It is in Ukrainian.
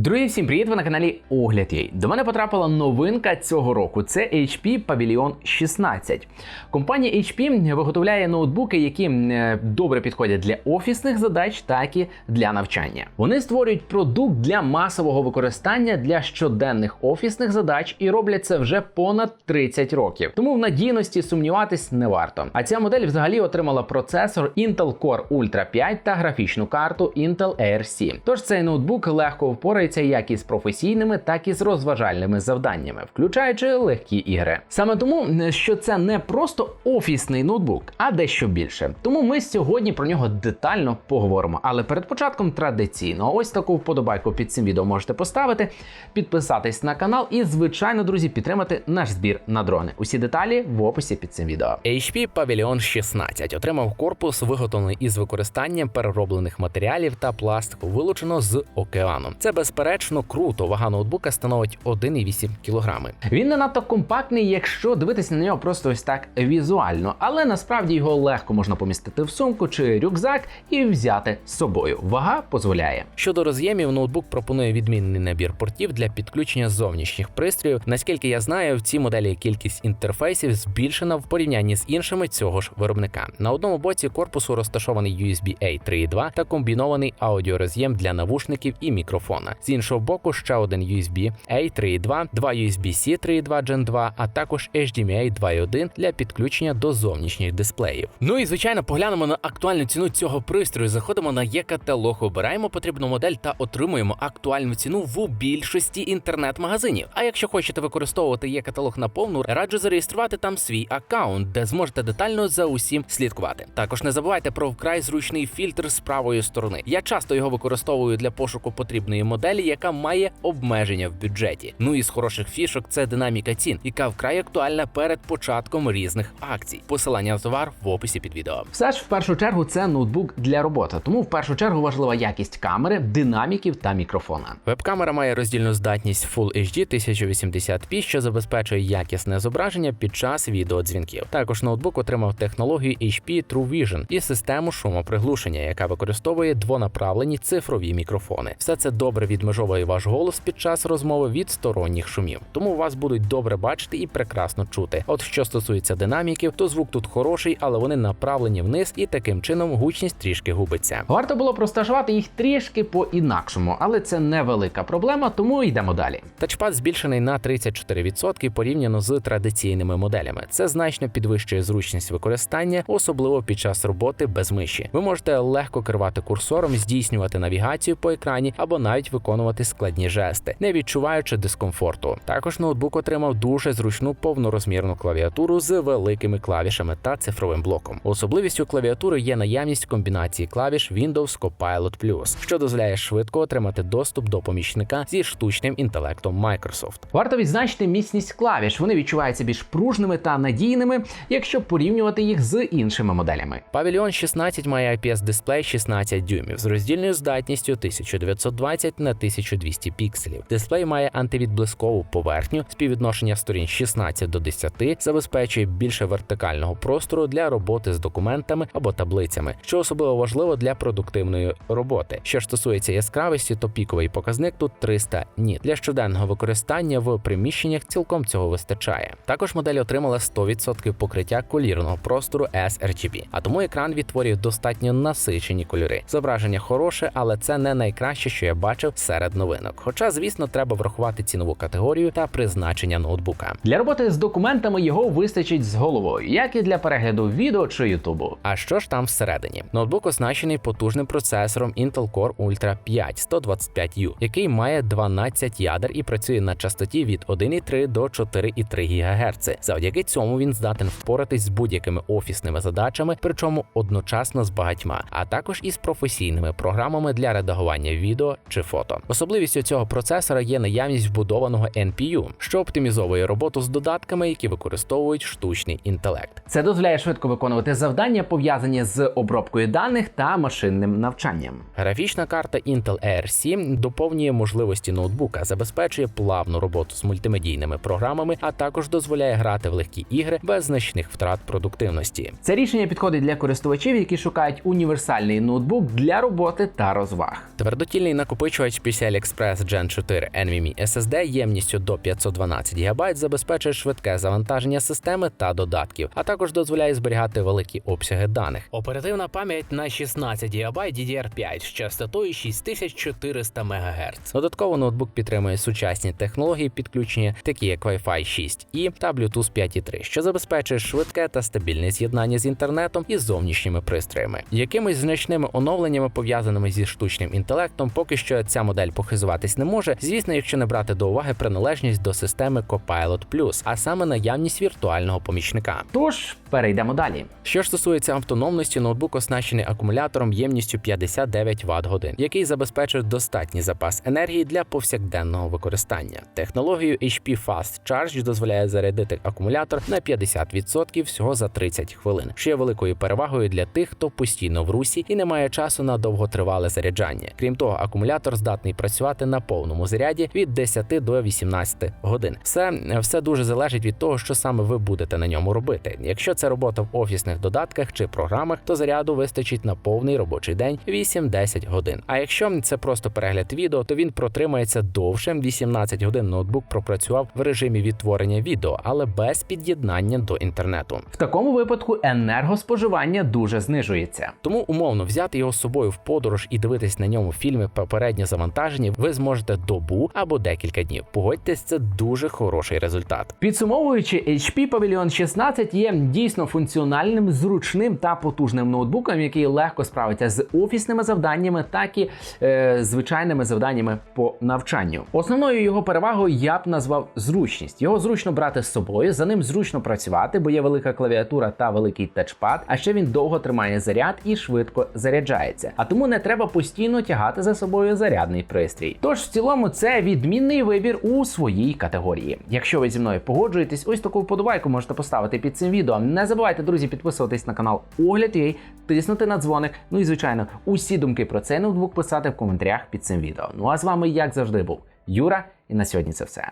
Друзі, всім привіт! Ви на каналі Огляд.ua. До мене потрапила новинка цього року. Це HP Pavilion 16. Компанія HP виготовляє ноутбуки, які е, добре підходять для офісних задач, так і для навчання. Вони створюють продукт для масового використання для щоденних офісних задач і роблять це вже понад 30 років. Тому в надійності сумніватись не варто. А ця модель взагалі отримала процесор Intel Core Ultra 5 та графічну карту Intel ARC. Тож цей ноутбук легко впорається як із професійними, так і з розважальними завданнями, включаючи легкі ігри. Саме тому, що це не просто офісний ноутбук, а дещо більше. Тому ми сьогодні про нього детально поговоримо. Але перед початком традиційно, ось таку вподобайку під цим відео можете поставити, підписатись на канал і, звичайно, друзі, підтримати наш збір на дрони. Усі деталі в описі під цим відео. HP Pavilion 16 отримав корпус, виготовлений із використанням перероблених матеріалів та пластику, вилучено з океану. Це безперечно круто. Вага ноутбука становить 1,8 кг. Він не надто компактний, якщо дивитися на нього просто ось так візуально, але насправді його легко можна помістити в сумку чи рюкзак і взяти з собою. Вага дозволяє. Щодо роз'ємів, ноутбук пропонує відмінний набір портів для підключення зовнішніх пристроїв. Наскільки я знаю, в цій моделі кількість інтерфейсів збільшена в порівнянні з іншими цього ж виробника. На одному боці корпусу розташований USB A 3.2 та комбінований аудіороз'єм для навушників і мікрофона. З іншого боку, ще один USB A 3.2, два USB-C 3.2 Gen 2, а також HDMI 2.1 для підключення до зовнішніх дисплеїв. Ну і звичайно, поглянемо на актуальну ціну цього пристрою. Заходимо на є-каталог, обираємо потрібну модель та отримуємо актуальну ціну в більшості інтернет-магазинів. А якщо хочете використовувати є-каталог наповну, раджу зареєструвати там свій аккаунт, де зможете детально за усім слідкувати. Також не забувайте про вкрай зручний фільтр з правої сторони. Я часто його використовую для пошуку потрібної моделі, яка має обмеження в бюджеті. Ну і з хороших фішок це динаміка цін, яка вкрай актуальна перед початком різних акцій. Посилання на товар в описі під відео. Все ж в першу чергу це ноутбук для роботи, тому в першу чергу важлива якість камери, динаміків та мікрофона. Веб-камера має роздільну здатність Full HD 1080p, що забезпечує якісне зображення під час відеодзвінків. Також ноутбук отримав технологію HP True Vision і систему шумоприглушення, яка використовує двонаправлені цифрові мікрофони. Все це добре відмежовує ваш голос під час розмови від сторонніх шумів, тому вас будуть добре бачити і прекрасно чути. От що стосується динаміків, то звук тут хороший, але вони направлені вниз, і таким чином гучність трішки губиться. Варто було простажувати їх трішки по-інакшому, але це невелика проблема, тому йдемо далі. Тачпад збільшений на 34% порівняно з традиційними моделями. Це значно підвищує зручність використання, особливо під час роботи без миші. Ви можете легко керувати курсором, здійснювати навігацію по екрані або навіть виконувати складні жести, не відчуваючи дискомфорту. Також ноутбук отримав дуже зручну повнорозмірну клавіатуру з великими клавішами та цифровим блоком. Особливістю клавіатури є наявність комбінації клавіш Windows Copilot Plus, що дозволяє швидко отримати доступ до помічника зі штучним інтелектом Microsoft. Варто відзначити міцність клавіш. Вони відчуваються більш пружними та надійними, якщо порівнювати їх з іншими моделями. Pavilion 16 має IPS-дисплей 16 дюймів з роздільною здатністю 1920 на 1200 пікселів. Дисплей має антивідблискову поверхню, співвідношення сторін 16 до 10, забезпечує більше вертикального простору для роботи з документами або таблицями, що особливо важливо для продуктивної роботи. Що стосується яскравості, то піковий показник тут 300 ніт. Для щоденного використання в приміщеннях цілком цього вистачає. Також модель отримала 100% покриття колірного простору sRGB, а тому екран відтворює достатньо насичені кольори. Зображення хороше, але це не найкраще, що я бачив серед новинок. Хоча, звісно, треба врахувати цінову категорію та призначення ноутбука. Для роботи з документами його вистачить з головою, як і для перегляду відео чи ютубу. А що ж там всередині? Ноутбук оснащений потужним процесором Intel Core Ultra 5 125U, який має 12 ядер і працює на частоті від 1,3 до 4,3 ГГц. Завдяки цьому він здатен впоратись з будь-якими офісними задачами, причому одночасно з багатьма, а також із професійними програмами для редагування відео чи фото. Особливістю цього процесора є наявність вбудованого NPU, що оптимізовує роботу з додатками, які використовують штучний інтелект. Це дозволяє швидко виконувати завдання, пов'язані з обробкою даних та машинним навчанням. Графічна карта Intel ARC доповнює можливості ноутбука, забезпечує плавну роботу з мультимедійними програмами, а також дозволяє грати в легкі ігри без значних втрат продуктивності. Це рішення підходить для користувачів, які шукають універсальний ноутбук для роботи та розваг. Твердотільний накопичувач PCI Express Gen 4 NVMe SSD ємністю до 512 ГБ забезпечує швидке завантаження системи та додатків, а також дозволяє зберігати великі обсяги даних. Оперативна пам'ять на 16 ГБ DDR5 з частотою 6400 МГц. Додатково ноутбук підтримує сучасні технології підключення, такі як Wi-Fi 6 і та Bluetooth 5.3, що забезпечує швидке та стабільне з'єднання з інтернетом і зовнішніми пристроями. Якимись значними оновленнями, пов'язаними зі штучним інтелектом, поки що ця модель похизуватись не може. Звісно, якщо не брати до уваги приналежність до системи Copilot Plus, а саме наявність віртуального помічника. Тож перейдемо далі. Що ж стосується автономності, ноутбук оснащений акумулятором ємністю 59 Вт годин, який забезпечує достатній запас енергії для повсякденного використання. Технологію HP Fast Charge дозволяє зарядити акумулятор на 50% всього за 30 хвилин, що є великою перевагою для тих, хто постійно в русі і не має часу на довготривале заряджання. Крім того, акумулятор здатний працювати на повному заряді від 10 до 18 годин. Все, все дуже залежить від того, що саме ви будете на ньому робити. Якщо це робота в офісних додатках чи програмах, то заряду вистачить на повний робочий день 8-10 годин. А якщо це просто перегляд відео, то він протримається довше. 18 годин ноутбук пропрацював в режимі відтворення відео, але без під'єднання до інтернету. В такому випадку енергоспоживання дуже знижується. Тому умовно взяти його з собою в подорож і дивитись на ньому фільми попередньо завантажені, ви зможете добу або декілька днів. Погодьтесь, це дуже хороший результат. Підсумовуючи, HP Pavilion 16 є дійсно функціональним, зручним та потужним ноутбуком, який легко справиться з офісними завданнями, так і е, звичайними завданнями по навчанню. Основною його перевагою я б назвав зручність. Його зручно брати з собою, за ним зручно працювати, бо є велика клавіатура та великий тачпад. А ще він довго тримає заряд і швидко заряджається. А тому не треба постійно тягати за собою зарядний пристрій. Тож в цілому це відмінний вибір у своїй категорії. Якщо ви зі мною погоджуєтесь, ось таку вподобайку можете поставити під цим відео. Не забувайте, друзі, підписуватись на канал Огляд Огляд.ua, тиснути на дзвоник. Ну і звичайно, усі думки про цей ноутбук писати в коментарях під цим відео. Ну а з вами, як завжди, був Юра, і на сьогодні це все.